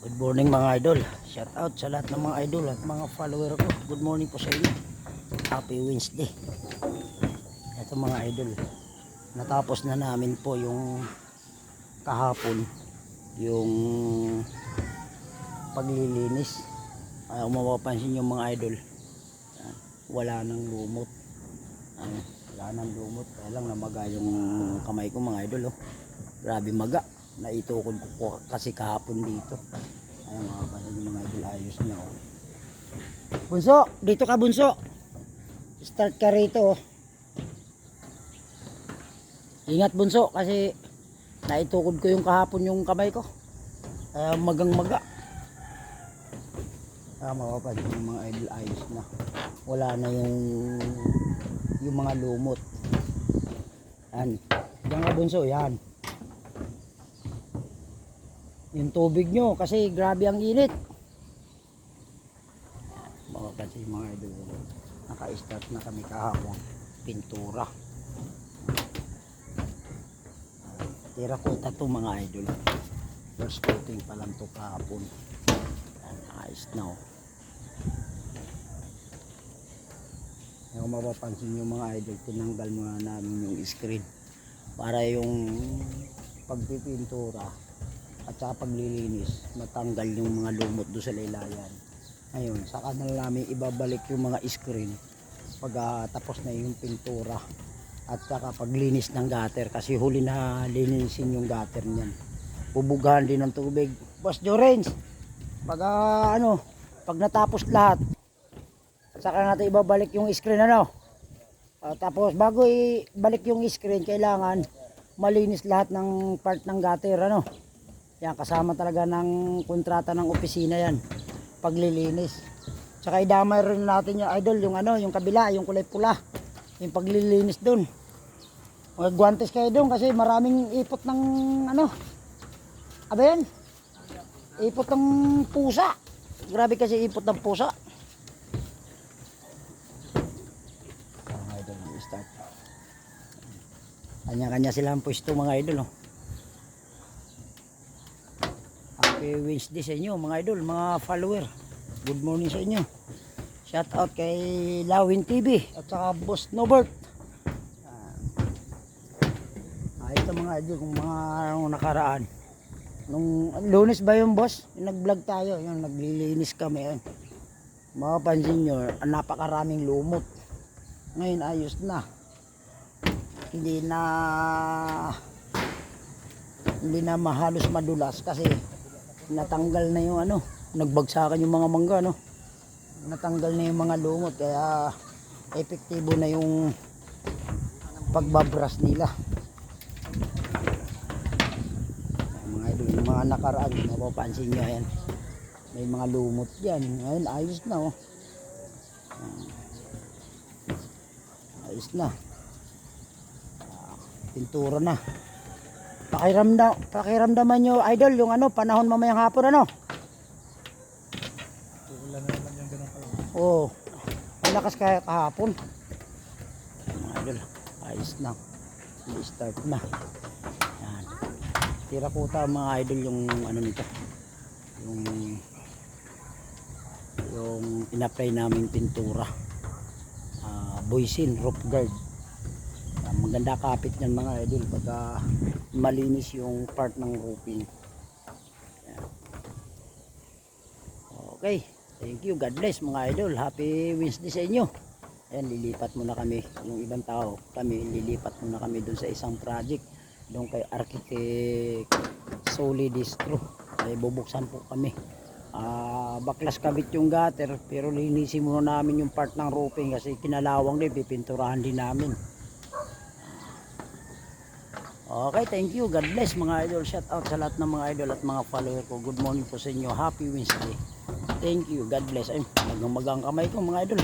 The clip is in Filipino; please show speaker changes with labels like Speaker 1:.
Speaker 1: Good morning mga idol. Shout out sa lahat ng mga idol at mga follower ko. Good morning po sa inyo. Happy Wednesday. Ito mga idol. Natapos na namin po yung kahapon yung paglilinis. Ay, kung mapapansin yung mga idol. yan, Wala nang lumot. Ano, wala nang lumot. Kaya lang namaga yung kamay ko mga idol. Oh. Grabe maga. Naitukod ko po kasi kahapon dito. Ayun mga kapatid yung mga idol ayos niya. Bunso, dito ka bunso. Start ka rito. oh. Ingat bunso kasi naitukod ko yung kahapon yung kamay ko. Kaya magang maga. Kaya mga kapatid yung mga idol ayos na. Wala na yung yung mga lumot. Yan. Yan ka bunso, yan yung tubig nyo kasi grabe ang init. Mga kasi mga idol naka-start na kami kahapon. Pintura. Ko to mga idol. First coating pa lang to kahapon. Ayos na oh. Yung mapapansin yung mga idol. Tinanggal muna namin yung screen. Para yung pagpipintura at saka paglilinis matanggal yung mga lumot doon sa laylayan. Ngayon saka na namin ibabalik yung mga screen pag ah, tapos na yung pintura. At saka paglinis ng gutter kasi huli na linisin yung gutter niyan. Bubugahan din ng tubig. Boss Jorens pag ah, ano pag natapos lahat saka natin ibabalik yung screen ano? Ah, tapos bago ibalik yung screen kailangan malinis lahat ng part ng gutter ano yan, kasama talaga ng kontrata ng opisina yan. Paglilinis. Tsaka idamay rin natin yung idol, yung ano, yung kabila, yung kulay pula. Yung paglilinis dun. Magguantes kayo dun kasi maraming ipot ng ano. Aba yan? Ipot ng pusa. Grabe kasi ipot ng pusa. Kanya-kanya sila ang pwesto mga idol. Oh. Happy Wednesday sa inyo mga idol, mga follower. Good morning sa inyo. Shout out kay Lawin TV at saka Boss Nobert. Ah, ah, ito mga idol, kung mga anong nakaraan. Nung lunes ba yung boss? Nag-vlog tayo, yung naglilinis kami. Yun. Mapapansin nyo, napakaraming lumot. Ngayon ayos na. Hindi na hindi na mahalos madulas kasi natanggal na yung ano, nagbagsakan yung mga mangga, no? Natanggal na yung mga lumot, kaya epektibo na yung pagbabras nila. Mga idol, yung mga nakaraan, mapapansin nyo, ayan. May mga lumot dyan. Ngayon, ayos na, oh. Ayan. Ayos na. Ah, Pintura na. Pakiramdam, pakiramdaman nyo, idol, yung ano, panahon mamayang hapon, ano?
Speaker 2: Uulan na naman yung ganun pala.
Speaker 1: Oo. Ang lakas kaya kahapon. Idol, ayos na. I-start na. Yan. Tira po ta mga idol yung ano nito. Yung yung in-apply namin pintura. Ah, boysin, roof guard. Maganda kapit yan mga idol pagka malinis yung part ng roofing. Okay. Thank you. God bless mga idol. Happy Wednesday sa inyo. Ayan, lilipat muna kami. Yung ibang tao, kami lilipat muna kami doon sa isang project. Doon kay Architect Soli Distro. Ay bubuksan po kami. Ah, baklas kabit yung gutter pero linisin muna namin yung part ng roofing kasi kinalawang din pipinturahan din namin. Okay, thank you. God bless mga idol. Shout out sa lahat ng mga idol at mga follower ko. Good morning po sa inyo. Happy Wednesday. Thank you. God bless. Ay, magang magang kamay ko mga idol.